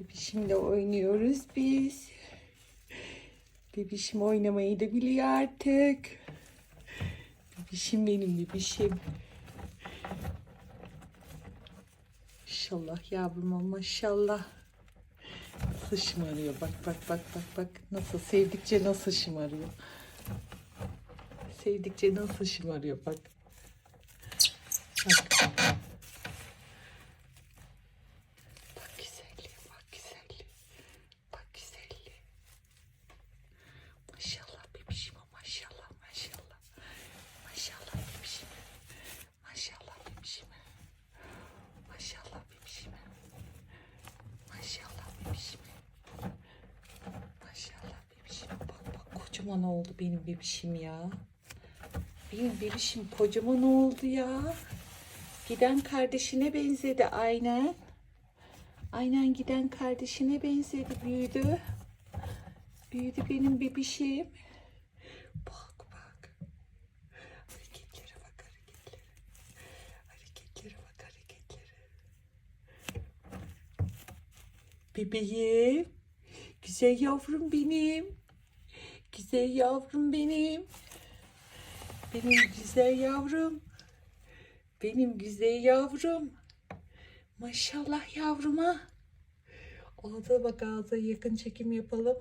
Bebişimle oynuyoruz biz. Bebişim oynamayı da biliyor artık. Bebişim benim bebişim. Maşallah yavruma maşallah. Nasıl şımarıyor bak bak bak bak bak. Nasıl sevdikçe nasıl şımarıyor. Sevdikçe nasıl şımarıyor bak. Bak. Bak güzelliğe bak güzelliğe. Bak güzelliğe. Maşallah bebişime maşallah maşallah. Maşallah bebişime. Maşallah bebişime. Maşallah bebişime. Maşallah bebişime. Maşallah bebişime. Bak bak kocaman oldu benim bebişim ya. Benim bebişim kocaman oldu ya. Giden kardeşine benzedi aynen. Aynen giden kardeşine benzedi büyüdü. Büyüdü benim bebişim. Bak bak. Hareketlere bak hareketlere. Hareketlere bak hareketlere. Bebeğim. Güzel yavrum benim. Güzel yavrum benim. Benim güzel yavrum. Benim güzel yavrum. Maşallah yavruma. Ağza bak ağza yakın çekim yapalım.